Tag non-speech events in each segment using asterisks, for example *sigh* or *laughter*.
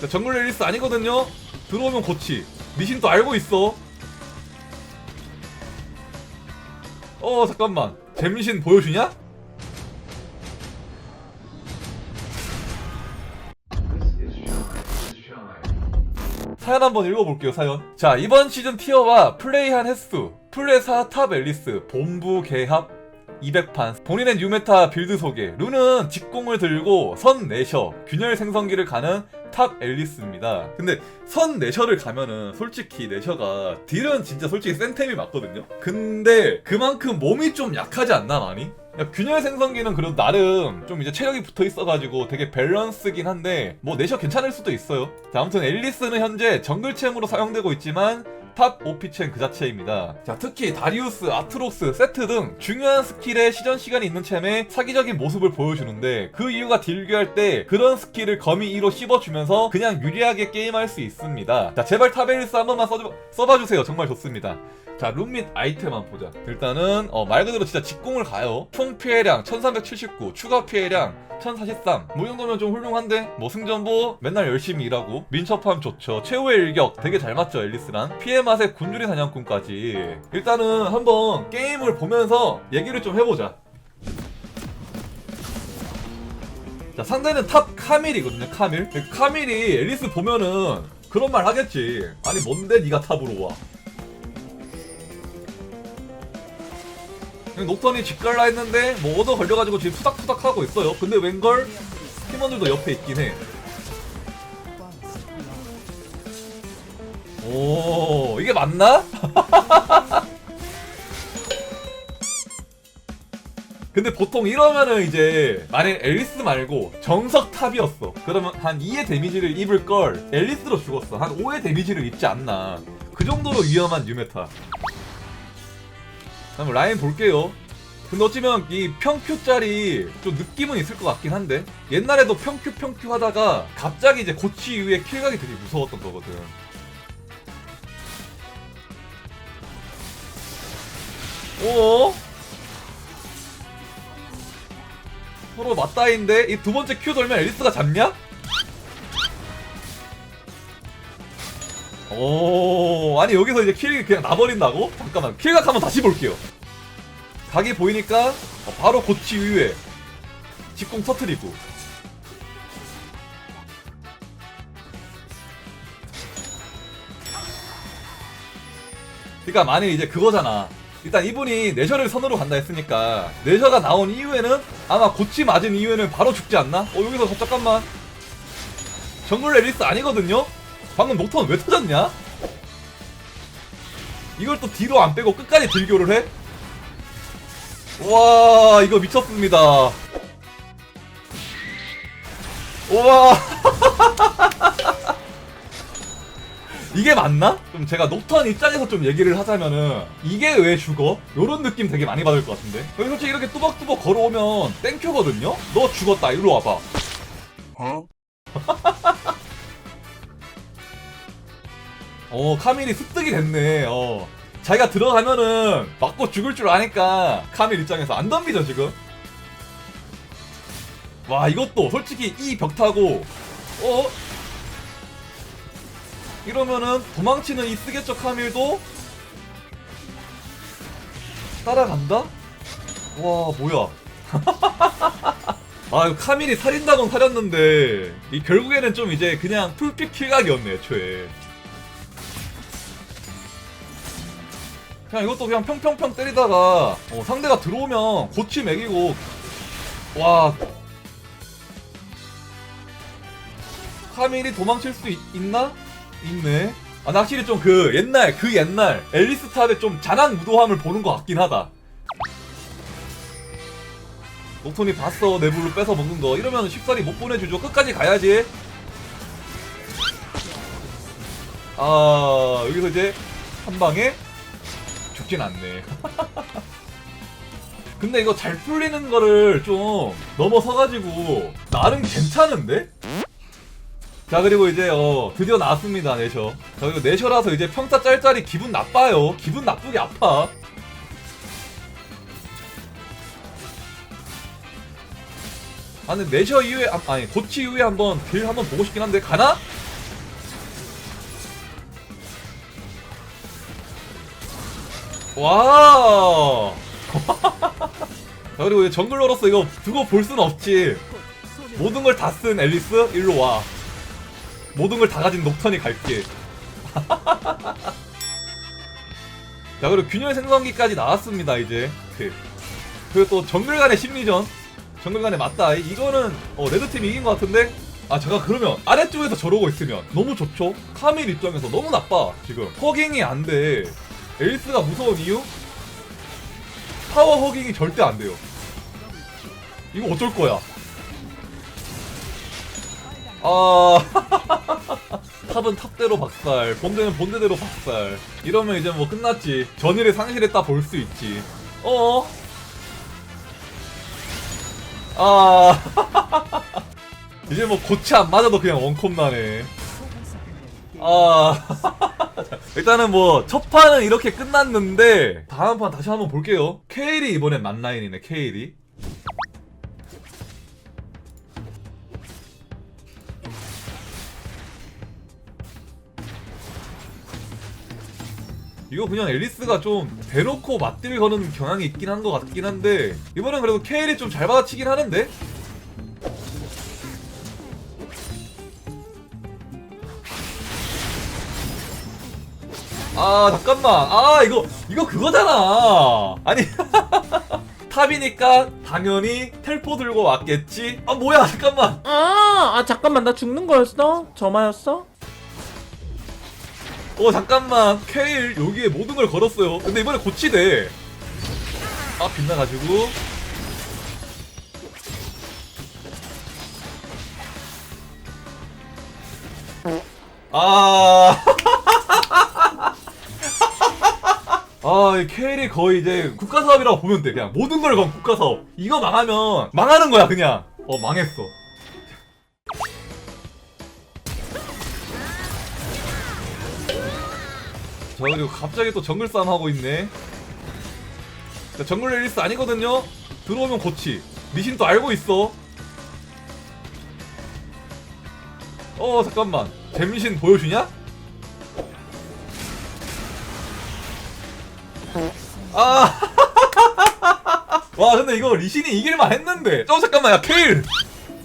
자, 정글 앨리스 아니거든요. 들어오면 고치. 미신도 알고 있어. 어 잠깐만. 잼신 보여주냐? 사연 한번 읽어볼게요 사연. 자 이번 시즌 티어와 플레이한 횟수. 플레사 탑 앨리스. 본부 개합 200판. 본인의 뉴메타 빌드 소개. 룬은 직공을 들고 선 내셔. 균열 생성기를 가는 탑 앨리스입니다. 근데 선 내셔를 가면은 솔직히 내셔가 딜은 진짜 솔직히 센템이 맞거든요. 근데 그만큼 몸이 좀 약하지 않나 많이? 야, 균열 생성기는 그래도 나름 좀 이제 체력이 붙어 있어가지고 되게 밸런스긴 한데 뭐 내셔 괜찮을 수도 있어요. 자, 아무튼 앨리스는 현재 정글챔으로 사용되고 있지만 탑 OP챔 그 자체입니다. 자, 특히 다리우스, 아트록스, 세트 등 중요한 스킬에 시전 시간이 있는 챔의 사기적인 모습을 보여주는데 그 이유가 딜교할 때 그런 스킬을 거미 2로 씹어주면서 그냥 유리하게 게임할 수 있습니다. 자, 제발 탑 앨리스 한 번만 써줘, 써봐주세요. 정말 좋습니다. 자, 룸 및 아이템만 보자. 일단은 어, 말 그대로 진짜 직공을 가요. 총 피해량 1379, 추가 피해량 1043. 뭐이 정도면 좀 훌륭한데? 뭐 승전보 맨날 열심히 일하고 민첩함 좋죠. 최후의 일격 되게 잘 맞죠, 앨리스랑. 피해 맛에 곤주리 사냥꾼까지. 일단은 한번 게임을 보면서 얘기를 좀 해보자. 자, 상대는 탑 카밀이거든요, 카밀. 카밀이 앨리스 보면은 그런 말 하겠지. 아니, 뭔데 네가 탑으로 와? 녹턴이 집 갈라 했는데 뭐 얻어 걸려가지고 지금 투닥투닥 하고 있어요. 근데 웬걸 팀원들도 옆에 있긴 해. 오 이게 맞나? *laughs* 근데 보통 이러면은 이제 만약 앨리스 말고 정석 탑이었어. 그러면 한 2의 데미지를 입을 걸 앨리스로 죽었어. 한 5의 데미지를 입지 않나. 그 정도로 위험한 유메타. 한번 라인 볼게요. 근데 어찌면 이 평큐짜리 좀 느낌은 있을 것 같긴 한데 옛날에도 평큐 평큐 하다가 갑자기 이제 고치 이후에 킬각이 되게 무서웠던 거거든. 오? 서로 맞다인데 이 두 번째 큐 돌면 앨리스가 잡냐? 오 아니 여기서 이제 킬 그냥 나버린다고? 잠깐만 킬각 한번 다시 볼게요 각이 보이니까 어, 바로 고치 이후에 직공 터트리고 그러니까 만일 이제 그거잖아 일단 이분이 내셔를 선으로 간다 했으니까 내셔가 나온 이후에는 아마 고치 맞은 이후에는 바로 죽지 않나? 어 여기서 잠깐만 정글 앨리스 아니거든요? 방금 녹턴 왜 터졌냐? 이걸 또 뒤로 안 빼고 끝까지 딜교를 해? 와 이거 미쳤습니다 우와 *laughs* 이게 맞나? 좀 제가 녹턴 입장에서 좀 얘기를 하자면은 이게 왜 죽어? 요런 느낌 되게 많이 받을 것 같은데? 여기 솔직히 이렇게 뚜벅뚜벅 걸어오면 땡큐거든요? 너 죽었다 일로 와봐. 어? *laughs* 카밀이 습득이 됐네. 어. 자기가 들어가면은 맞고 죽을 줄 아니까 카밀 입장에서 안 덤비죠 지금? 와 이것도 솔직히 이 벽 타고 어 이러면은 도망치는 이 쓰겠죠 카밀도 따라간다? 와 뭐야? *laughs* 아 카밀이 살인다곤 살렸는데 이 결국에는 좀 이제 그냥 풀픽 킬각이었네 애초에. 그냥 이것도 그냥 평평평 때리다가 어, 상대가 들어오면 고치 매기고. 와. 카밀이 도망칠 수 있, 나 있네. 아, 나 확실히 좀 그 옛날 그 옛날 앨리스 탑의 좀 잔악 무도함을 보는 것 같긴 하다. 녹톤이 봤어. 내부로 뺏어 먹는 거. 이러면 쉽사리 못 보내주죠. 끝까지 가야지. 아 여기서 이제 한 방에 죽진 않네. *laughs* 근데 이거 잘 풀리는 거를 좀 넘어서가지고 나름 괜찮은데? 자 그리고 이제 어 드디어 나왔습니다 내셔. 자 그리고 내셔라서 이제 평타 짤짤이 기분 나빠요. 기분 나쁘게 아파. 아니 내셔 이후에 아, 아니 고치 이후에 한번 길 한번 보고 싶긴 한데 가나? 와자 *laughs* 그리고 이제 정글러로서 이거 두고 볼 순 없지. 모든 걸 다 쓴 앨리스? 일로 와. 모든 걸 다 가진 녹턴이 갈게. *laughs* 자 그리고 균열 생성기까지 나왔습니다 이제. 그. 그리고 또 정글 간의 심리전. 정글 간의 맞다. 이거는 어, 레드팀이 이긴 것 같은데. 아 제가 그러면 아래쪽에서 저러고 있으면 너무 좋죠? 카밀 입장에서 너무 나빠 지금 허깅이 안돼 에이스가 무서운 이유? 타워 허깅이 절대 안 돼요 이거 어쩔 거야 아 *laughs* 탑은 탑대로 박살 본대는 본대대로 박살. 이러면 이제 뭐 끝났지. 전일을 상실했다 볼 수 있지. 어? 아. *laughs* 이제 뭐 고치 안 맞아도 그냥 원콤 나네. 아. *laughs* 일단은 뭐 첫 판은 이렇게 끝났는데 다음 판 다시 한번 볼게요. 케일이 이번엔 만라인이네 케일이 이거 그냥 앨리스가 좀 대놓고 맞딜 거는 경향이 있긴 한 것 같긴 한데 이번엔 그래도 케일이 좀 잘 받아치긴 하는데? 아 잠깐만. 아 이거 이거 그거잖아. 아니 *laughs* 탑이니까 당연히 텔포 들고 왔겠지? 아 뭐야 잠깐만. 아, 아 잠깐만. 나 죽는 거였어? 점화였어? 어 잠깐만 케일 여기에 모든 걸 걸었어요 근데 이번에 고치대 아 빗나가지고 아 *laughs* 아, 이 케일이 거의 이제 국가 사업이라고 보면 돼. 그냥 모든 걸 건 국가 사업. 이거 망하면 망하는 거야, 그냥. 어, 망했어. 자, 그리고 갑자기 또 정글 싸움 하고 있네. 자, 정글 앨리스 아니거든요? 들어오면 고치. 리신 또 알고 있어. 어, 잠깐만. 잼신 보여주냐? 아. *laughs* 와, 근데 이거 리신이 이길만 했는데. 어, 잠깐만, 야, 케일!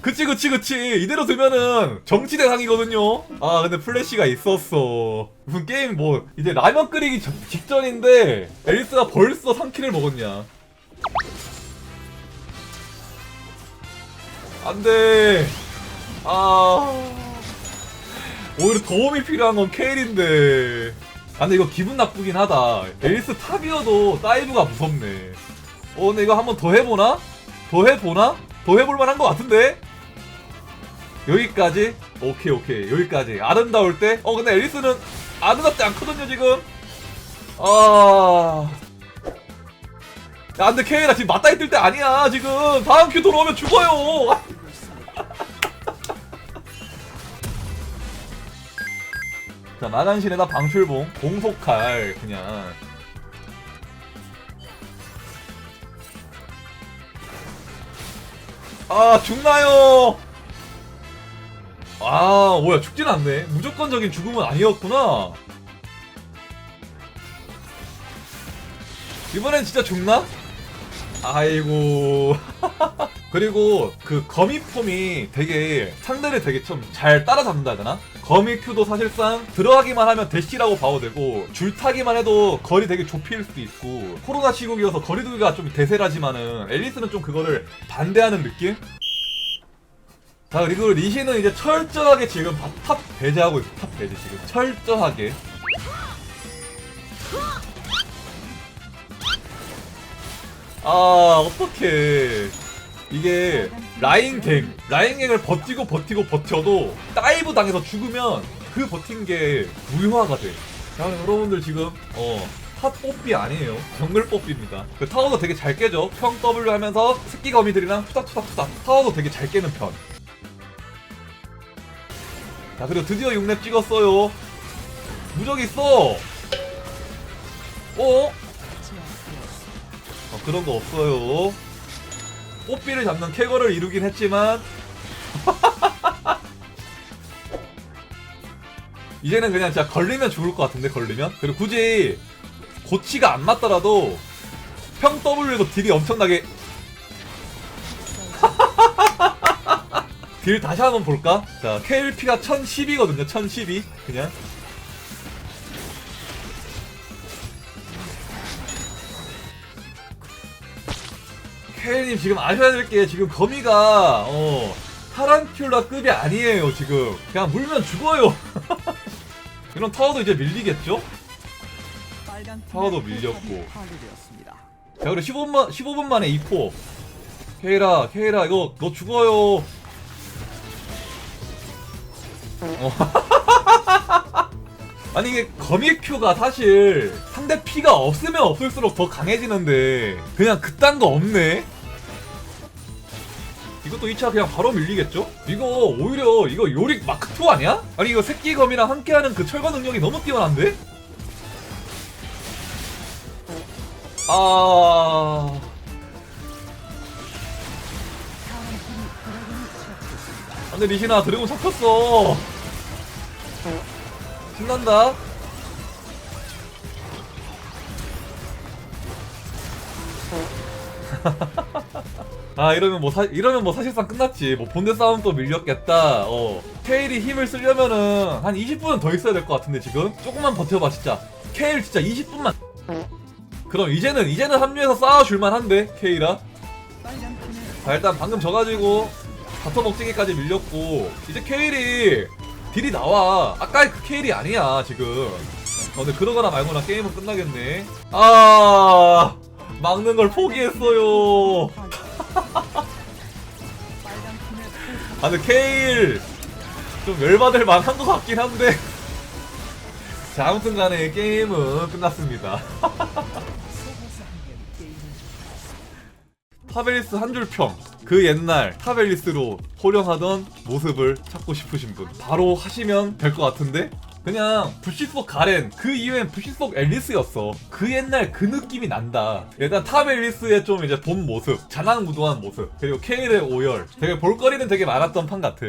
그치, 그치, 그치. 이대로 두면은 정치 대상이거든요? 아, 근데 플래시가 있었어. 무슨 게임 뭐, 이제 라면 끓이기 전- 직전인데, 앨리스가 벌써 3킬을 먹었냐. 안 돼. 아. 오히려 도움이 필요한 건 케일인데. 아 근데 이거 기분 나쁘긴 하다. 앨리스 탑이어도 다이브가 무섭네. 어 근데 이거 한번 더 해보나? 더 해보나? 더 해볼 만한 것 같은데? 여기까지? 오케이 오케이. 여기까지. 아름다울 때? 어 근데 앨리스는 아름답지 않거든요 지금. 아... 야 근데 케이라 지금 맞다이 뜰 때 아니야 지금. 다음 큐 돌아오면 죽어요. *laughs* 자 마간신에다 방출봉 공속칼 그냥. 아 죽나요 아 뭐야 죽진 않네 무조건적인 죽음은 아니었구나 이번엔 진짜 죽나? 아이고 *laughs* 그리고 그 거미 폼이 되게 상대를 되게 좀 잘 따라잡는다 해야 되나? 거미 큐도 사실상 들어가기만 하면 대시라고 봐도 되고 줄타기만 해도 거리 되게 좁힐 수도 있고 코로나 시국이어서 거리두기가 좀 대세라지만은 앨리스는 좀 그거를 반대하는 느낌? 자 그리고 리시는 이제 철저하게 지금 바- 탑 배제하고 있어 탑 배제 지금 철저하게 아 어떡해 이게 라인갱 라인갱을 버티고 버티고 버텨도 다이브 당해서 죽으면 그 버틴 게 무효화가 돼. 자 여러분들 지금 어탑 뽀삐 아니에요 정글 뽀삐입니다. 그 타워도 되게 잘 깨죠. 평 W 하면서 스키 거미들이랑 투닥투닥투닥 타워도 되게 잘 깨는 편. 자 그리고 드디어 6렙 찍었어요. 무적 있어. 어? 어, 그런 거 없어요. 뽀삐를 잡는 캐거를 이루긴 했지만 *laughs* 이제는 그냥 진짜 걸리면 죽을 것 같은데 걸리면 그리고 굳이 고치가 안 맞더라도 평 W에도 딜이 엄청나게 딜 다시 한번 볼까? 자, KLP가 1012거든요. 1012. 그냥. 케일님 지금 아셔야 될 게 지금 거미가 어 타란큘라급이 아니에요 지금 그냥 물면 죽어요 *laughs* 이런 타워도 이제 밀리겠죠? 타워도 밀렸고 자 그리고 15분, 15분 만에 2포 케이라 케이라 이거 너 죽어요 어. *laughs* 아니 이게 거미 큐가 사실 상대 피가 없으면 없을수록 더 강해지는데 그냥 그딴 거 없네 이것도 2차 그냥 바로 밀리겠죠? 이거 오히려 이거 요릭 마크2 아니야? 아니 이거 새끼 검이랑 함께하는 그 철거 능력이 너무 뛰어난데? 아... 안돼 리시나 드래곤 잡혔어 신난다. *laughs* 아 이러면 뭐 사, 이러면 뭐 사실상 끝났지. 뭐 본대 싸움 또 밀렸겠다. 어. 케일이 힘을 쓰려면은 한 20분은 더 있어야 될 것 같은데 지금? 조금만 버텨봐 진짜. 케일 진짜 20분만. 그럼 이제는 이제는 합류해서 싸워줄만 한데 케일아? 자 일단 방금 져가지고 바터 먹지기까지 밀렸고 이제 케일이 딜이 나와. 아까 그 케일이 아니야 지금. 어, 근데 그러거나 말거나 게임은 끝나겠네. 아 막는 걸 포기했어요. 아 근데 케일 좀 열받을 만한 것 같긴 한데. 자 아무튼 간에 게임은 끝났습니다 *laughs* 타벨리스 한 줄 평. 그 옛날 타벨리스로 호령하던 모습을 찾고 싶으신 분. 바로 하시면 될 것 같은데? 그냥 불시속 가렌 그 이후엔 불시속 앨리스였어. 그 옛날 그 느낌이 난다. 일단 타벨리스의 좀 이제 본 모습 자난무도한 모습 그리고 케일의 오열. 되게 볼거리는 되게 많았던 판 같아